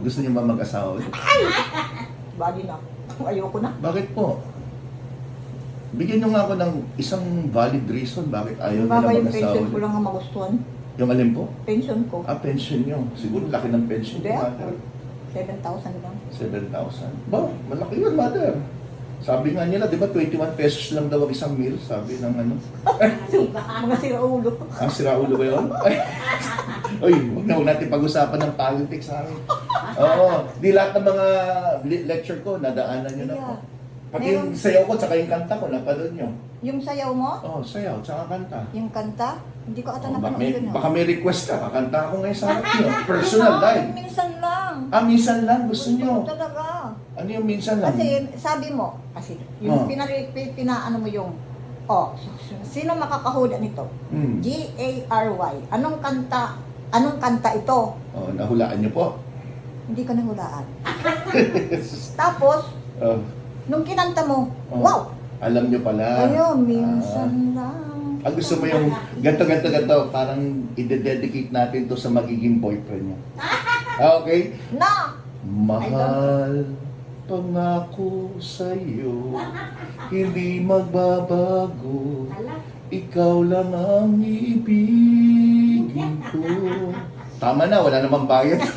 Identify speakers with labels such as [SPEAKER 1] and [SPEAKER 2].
[SPEAKER 1] Gusto niyo ba mag-asawa ulit?
[SPEAKER 2] Bali na. Ayoko na.
[SPEAKER 1] Bakit po? Bigyan niyo nga ako ng isang valid reason bakit ayaw nila
[SPEAKER 2] Baka yung
[SPEAKER 1] mag-asawa
[SPEAKER 2] pension ko
[SPEAKER 1] ulit.
[SPEAKER 2] lang ang magustuhan.
[SPEAKER 1] Yung alin po?
[SPEAKER 2] Pension ko.
[SPEAKER 1] Ah, pension niyo. Siguro laki ng pension
[SPEAKER 2] Hindi
[SPEAKER 1] niyo,
[SPEAKER 2] ah.
[SPEAKER 1] mother.
[SPEAKER 2] 7,000 lang.
[SPEAKER 1] 7,000. Ba, malaki yun, mother. Sabi nga nila, di ba, 21 pesos lang daw ang isang meal, sabi ng ano.
[SPEAKER 2] Mga siraulo.
[SPEAKER 1] Ah, sira ulo ba yun? Uy, huwag na huwag natin pag-usapan ng politics sa amin. Oo, di lahat ng mga li- lecture ko, nadaanan nyo na po.
[SPEAKER 2] Yeah.
[SPEAKER 1] Pati yung
[SPEAKER 2] Meron-
[SPEAKER 1] sayaw ko, tsaka yung kanta ko, napanood nyo.
[SPEAKER 2] Yung sayaw mo,
[SPEAKER 1] Oo, oh, sayaw, tsaka kanta.
[SPEAKER 2] yung kanta, hindi ko ata
[SPEAKER 1] Oh, baka,
[SPEAKER 2] napanood
[SPEAKER 1] may,
[SPEAKER 2] yun.
[SPEAKER 1] baka may request ka, kakanta ako ngayon sa nyo. Personal, live.
[SPEAKER 2] Minsan lang.
[SPEAKER 1] Ah, minsan lang, gusto nyo.
[SPEAKER 2] ko talaga.
[SPEAKER 1] Ano yung minsan lang?
[SPEAKER 2] Kasi sabi mo, kasi yung
[SPEAKER 1] Oh.
[SPEAKER 2] pinari, pi- pinaano mo yung, oh, sino makakahuda nito?
[SPEAKER 1] Hmm.
[SPEAKER 2] G-A-R-Y. Anong kanta, anong kanta ito?
[SPEAKER 1] Oh, nahulaan nyo po.
[SPEAKER 2] Hindi ko nahulaan. Tapos,
[SPEAKER 1] Oh,
[SPEAKER 2] nung kinanta mo,
[SPEAKER 1] Oh.
[SPEAKER 2] wow!
[SPEAKER 1] alam nyo pala.
[SPEAKER 2] Ayun, minsan lang.
[SPEAKER 1] Ah, gusto mo yung ganto, ganto, ganto, parang ide-dedicate natin to sa magiging boyfriend niya. Ah, okay?
[SPEAKER 2] Na!
[SPEAKER 1] Mahal, pangako sa'yo, hindi magbabago. Ikaw lang ang ibigin ko. Tama na, wala namang bayad.